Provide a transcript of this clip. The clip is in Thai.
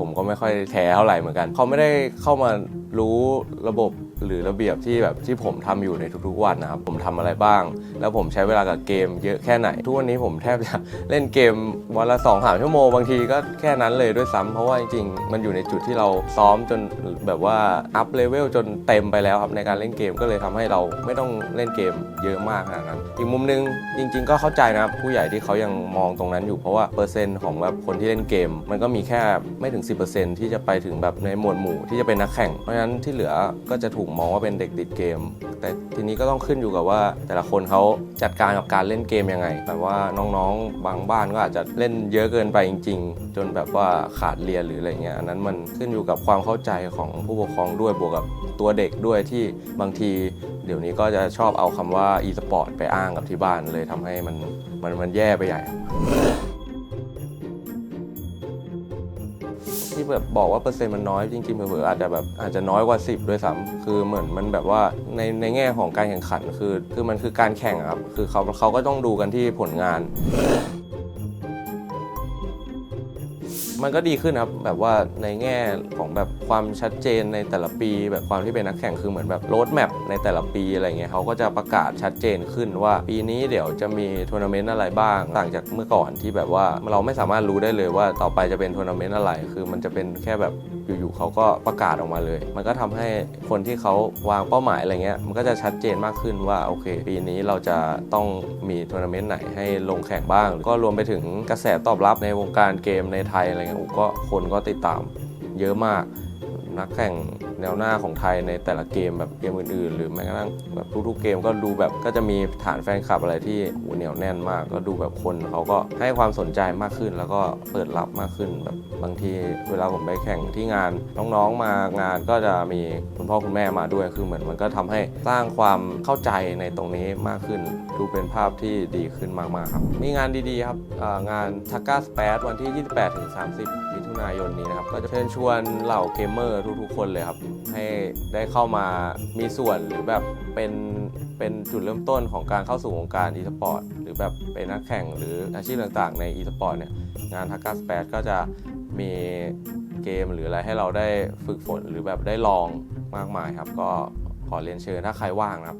ผมก็ไม่ค่อยแคร์เท่าไหร่เหมือนกัน เขาไม่ได้เข้ามารู้ระบบ หรือระเบียบที่แบบที่ผมทำอยู่ในทุกๆวันนะครับผมทำอะไรบ้าง แล้วผมใช้เวลากับเกมเยอะแค่ไหน ทุกวันนี้ผมแทบจะเล่นเกมวันละ2อสามชั่วโมงบางทีก็แค่นั้นเลยด้วยซ้ำเพราะว่าจริงๆ มันอยู่ในจุดที่เราซ้อมจนแบบว่าอัพเลเวลจนเต็มไปแล้วครับในการเล่นเกมก็เลยทำให้เราไม่ต้องเล่นเกมเยอะมากขนาดนั้น อีกมุมนึงจริง ๆ ก็เข้าใจนะครับผู้ใหญ่ที่เขายังมองตรงนั้นอยู่เพราะว่าเปอร์เซ็นต์ของแบบคนที่เล่นเกม มันก็มีแค่ไม่ถึง 10%ที่จะไปถึงแบบในหมวดหมู่ที่จะเป็นนักแข่งเพราะฉะนั้นที่เหลือก็จะถูกมองว่าเป็นเด็กติดเกม แต่ทีนี้ก็ต้องขึ้นอยู่กับว่า แต่ละคนเขาจัดการกับการเล่นเกมยังไงแบบว่าน้องๆ บางบ้านก็อาจจะเล่นเยอะเกินไปจริง ๆ จนแบบว่าขาดเรียนหรืออะไรเงี้ยอันนั้นมันขึ้นอยู่กับความเข้าใจของผู้ปกครองด้วยบวกกับตัวเด็กด้วยที่บางทีเดี๋ยวนี้ก็จะชอบเอาคำว่า e-sport ไปอ้างกับที่บ้านเลยทำให้มันมันมันแย่ไปใหญ่ ที่แบบบอกว่าเปอร์เซ็นต์มันน้อยจริงๆเผลอๆอาจจะแบบอาจจะน้อยกว่า 10ด้วยซ้ำคือเหมือนมันแบบว่าในในแง่ของการแข่งขันคือ คือมันคือการแข่งอะครับคือเขาเขาก็ต้องดูกันที่ผลงาน มันก็ดีขึ้นครับแบบว่าในแง่ของแบบความชัดเจนในแต่ละปีแบบความที่เป็นนักแข่งคือเหมือนแบบโรดแมพในแต่ละปีอะไรเงี้ยเขาก็จะประกาศชัดเจนขึ้นว่า ปีนี้เดี๋ยวจะมีทัวร์นาเมนต์อะไรบ้าง ต่างจากเมื่อก่อนที่แบบว่าเราไม่สามารถรู้ได้เลยว่าต่อไปจะเป็นทัวร์นาเมนต์อะไร คือมันจะเป็นแค่แบบอยู่ๆเขาก็ประกาศออกมาเลย มันก็ทำให้คนที่เขาวางเป้าหมายอะไรเงี้ยมันก็จะชัดเจนมากขึ้นว่าโอเค ปีนี้เราจะต้องมีทัวร์นาเมนต์ไหนให้ลงแข่งบ้าง ก็รวมไปถึงกระแสตอบรับในวงการเกมในไทยอะไรเงี้ยโอ้ก็คนก็ติดตามเยอะมาก นักแข่งแนวหน้าของไทยในแต่ละเกมแบบเกมอื่นๆ หรือแม้กระทั่งแบบทุกๆเกมก็ดูแบบก็จะมีฐานแฟนคลับอะไรที่โหเหนียวแน่นมาก ก็ดูแบบคนเขาก็ให้ความสนใจมากขึ้น แล้วก็เปิดรับมากขึ้นแบบบางทีเวลาผมไปแข่งที่งานน้องๆมางานก็จะมีคุณพ่อคุณแม่มาด้วยคือเหมือนมันก็ทำให้สร้างความเข้าใจในตรงนี้มากขึ้น ดูเป็นภาพที่ดีขึ้นมากๆครับมีงานดีๆครับงานทักก้าสเปซวันที่ 28-30มิถุนายนนี้นะครับก็จะเชิญชวนเหล่าเกมเมอร์ทุกๆคนเลยครับ ให้ได้เข้ามามีส่วนหรือแบบเป็นเป็นจุดเริ่มต้นของการเข้าสู่วงการอีสปอร์ตหรือแบบเป็นนักแข่งหรืออาชีพต่างๆ ในอีสปอร์ตเนี่ยงานทักกาสแปซก็จะมีเกมหรืออะไรให้เราได้ฝึกฝนหรือแบบได้ลองมากมายครับ ก็ขอเรียนเชิญถ้าใครว่างนะครับ